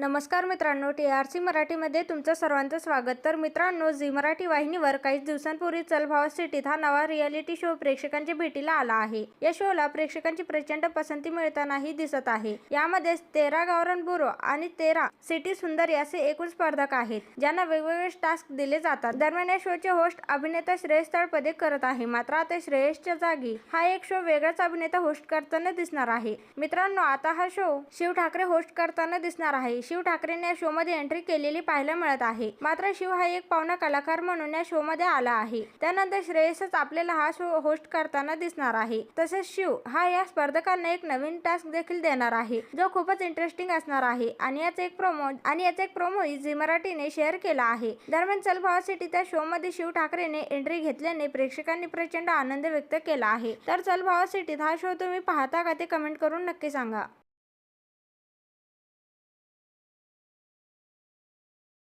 नमस्कार मित्रांनो T R C मराठीमध्ये तुमचं सर्वांचं स्वागत. तर मित्रांनो झी मराठी वाहिनीवर काही दिवसांपूर्वी चलभाव सिटीत हा नवा रियालिटी शो प्रेक्षकांच्या भेटीला आला आहे. या शोला प्रेक्षकांची प्रचंड पसंती मिळतानाही दिसत आहे. यामध्ये तेरा गावरान बुरो आणि तेरा सिटी सुंदर असे एकूण स्पर्धक आहेत ज्यांना वेगवेगळे टास्क दिले जातात. दरम्यान या शोचे होस्ट अभिनेता श्रेयस तळपदे करत आहे. मात्र आता श्रेयसच्या जागी हा एक शो वेगळाच अभिनेता होस्ट करताना दिसणार आहे. मित्रांनो आता हा शो शिव ठाकरे होस्ट करताना दिसणार आहे. शिव ठाकरेने या शोमध्ये एंट्री केलेली पाहायला मिळत आहे. मात्र शिव हा एक पाहुणा कलाकार म्हणून या शोमध्ये आला आहे. त्यानंतर श्रेयसच आपल्याला हा शो होस्ट करताना दिसणार आहे. तसेच शिव हा या स्पर्धकांना एक नवीन टास्क देखील देणार आहे जो खूपच इंटरेस्टिंग असणार आहे. आणि याचा एक प्रोमो आणि याचा एक प्रोमो झी मराठीने शेअर केला आहे. दरम्यान चलभावा सिटी त्या शो मध्ये शिव ठाकरेने एंट्री घेतल्याने प्रेक्षकांनी प्रचंड आनंद व्यक्त केला आहे. तर चल भावा सिटीत हा शो तुम्ही पाहता का ते कमेंट करून नक्की सांगा.